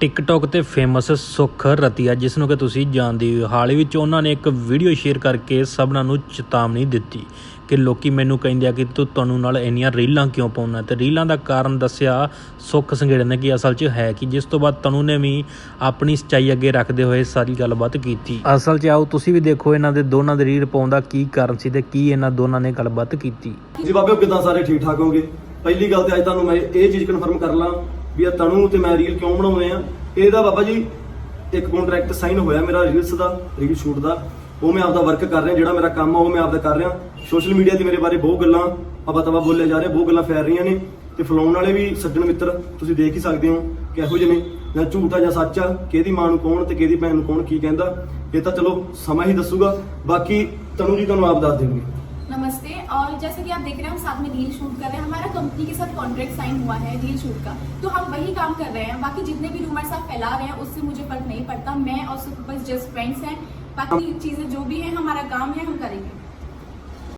TikTok ਤੇ famous ਸੁਖ ਰਤੀਆ ਜਿਸ ਨੂੰ ਕਿ ਤੁਸੀਂ ਜਾਣਦੇ ਹੋ ਹਾਲ ਹੀ ਵਿੱਚ ਉਹਨਾਂ ਨੇ ਇੱਕ ਵੀਡੀਓ ਸ਼ੇਅਰ ਕਰਕੇ ਸਭਨਾਂ ਨੂੰ ਚੇਤਾਵਨੀ ਦਿੱਤੀ ਕਿ ਲੋਕੀ ਮੈਨੂੰ ਕਹਿੰਦੇ ਆ ਕਿ ਤੂੰ ਤੁਹਾਨੂੰ ਨਾਲ ਇੰਨੀਆਂ ਰੀਲਾਂ ਕਿਉਂ ਪਾਉਣਾ ਤੇ ਰੀਲਾਂ ਦਾ ਕਾਰਨ ਦੱਸਿਆ ਸੁਖ ਸੰਘੇੜੇ ਨੇ ਕਿ ਅਸਲ 'ਚ ਹੈ ਕਿ, ਜਿਸ ਤੋਂ ਬਾਅਦ ਤਨੂ ਨੇ ਵੀ ਆਪਣੀ ਸੱਚਾਈ ਅੱਗੇ ਰੱਖਦੇ ਹੋਏ ਸਾਰੀ ਗੱਲਬਾਤ ਕੀਤੀ। ਅਸਲ 'ਚ ਆਓ, ਤੁਸੀਂ ਵੀ ਦੇਖੋ ਇਹਨਾਂ ਦੇ ਦੋਨਾਂ ਦੇ ਰੀਲ ਪਾਉਣ ਦਾ ਕੀ ਕਾਰਨ ਸੀ ਤੇ ਕੀ ਇਹਨਾਂ ਦੋਨਾਂ ਨੇ ਗੱਲਬਾਤ ਕੀਤੀ। ਜੀ ਬਾਬੇ, ਕਿਦਾਂ ਸਾਰੇ ਠੀਕ ਠਾਕ ਹੋਗੇ? ਪਹਿਲੀ ਗੱਲ ਤੇ ਅੱਜ ਤੁਹਾਨੂੰ ਮੈਂ ਇਹ ਚੀਜ਼ ਕਨਫਰਮ ਕਰ ਲਾਂ ਵੀ ਆ ਤਣੂ ਤੇ ਮੈਂ ਰੀਲ ਕਿਉਂ ਬਣਾਉਂਦੇ ਆ? ਇਹਦਾ ਬਾਬਾ ਜੀ ਇੱਕ ਕੰਟਰੈਕਟ ਸਾਈਨ ਹੋਇਆ ਮੇਰਾ ਰੀਲਸ ਦਾ ਰੀਲ ਸ਼ੂਟ ਦਾ। ਉਹ ਮੈਂ ਆਪਦਾ ਵਰਕ ਕਰ ਰਿਹਾ, ਜਿਹੜਾ ਮੇਰਾ ਕੰਮ ਆ, ਉਹ ਮੈਂ ਆਪਦਾ ਕਰ ਰਿਹਾ। ਸੋਸ਼ਲ ਮੀਡੀਆ ਤੇ ਮੇਰੇ ਬਾਰੇ ਬਹੁਤ ਗੱਲਾਂ ਅਬਾ ਤਬਾ ਬੋਲੇ ਜਾ ਰਹੇ, ਬਹੁਤ ਗੱਲਾਂ ਫੈਲ ਰਹੀਆਂ ਨੇ। ਤੇ ਫਲਾਉਣ ਵਾਲੇ ਵੀ ਸੱਜਣ ਮਿੱਤਰ, ਤੁਸੀਂ ਦੇਖ ਹੀ ਸਕਦੇ ਹੋ ਕਿ ਇਹੋ ਜਿਹੇ ਨੇ। ਜਾਂ ਝੂਠ ਆ ਜਾਂ ਸੱਚ ਆ, ਕਿਹਦੀ ਮਾਂ ਨੂੰ ਕੌਣ ਤੇ ਕਿਹਦੀ ਭੈਣ ਨੂੰ ਕੌਣ ਕੀ ਕਹਿੰਦਾ, ਇਹ ਤਾਂ ਚਲੋ ਸਮਾਂ ਹੀ ਦੱਸੂਗਾ। ਬਾਕੀ ਤਨੂ ਜੀ ਤੁਹਾਨੂੰ ਆਪ ਦੱਸ ਦੇਣਗੇ। नमस्ते। और जैसे कि आप देख रहे हैं, हम साथ में रील शूट कर रहे हैं। हमारा कंपनी के साथ कॉन्ट्रैक्ट साइन हुआ है रील शूट का। तो हम वही काम कर रहे हैं। बाकी जितने भी रूमर्स आप फैला रहे हैं, उससे मुझे फ़र्क नहीं पड़ता। मैं और सुपर जस्ट फ्रेंड्स हैं। बाकी चीज़ें जो भी है, हमारा काम है, हम करेंगे।